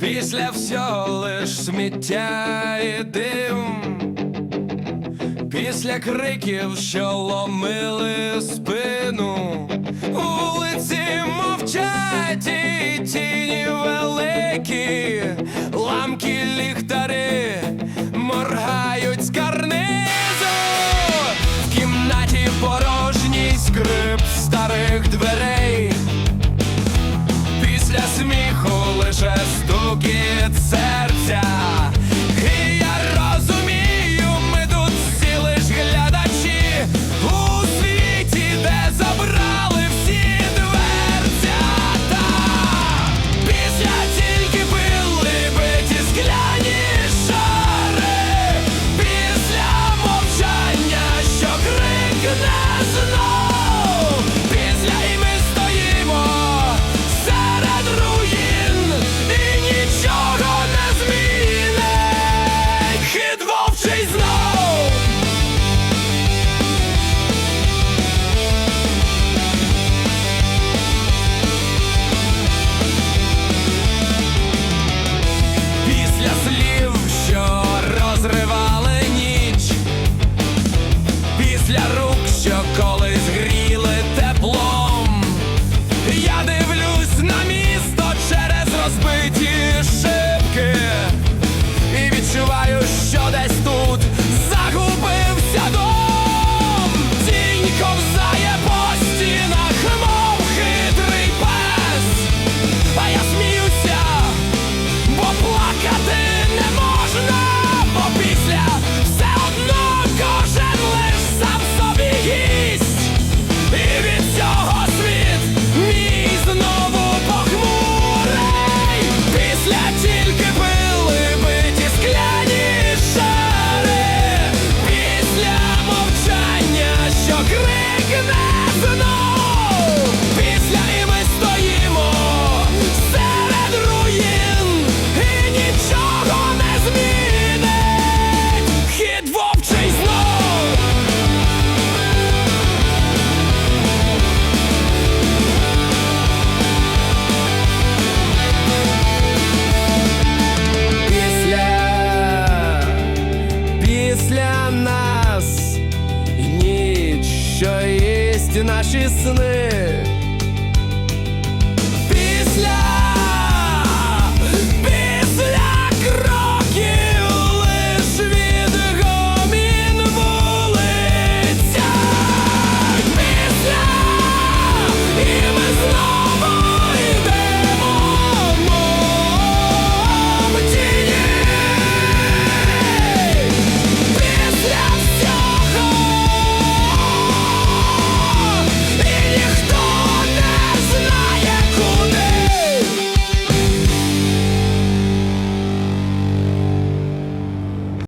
після всього лиш сміття і дим, після криків, що ломили спину, вулиці мовчать і тіні великі, ламки ліхтари моргають з карнизу, в кімнаті порожній скрип старих дверей. серця. наші сни.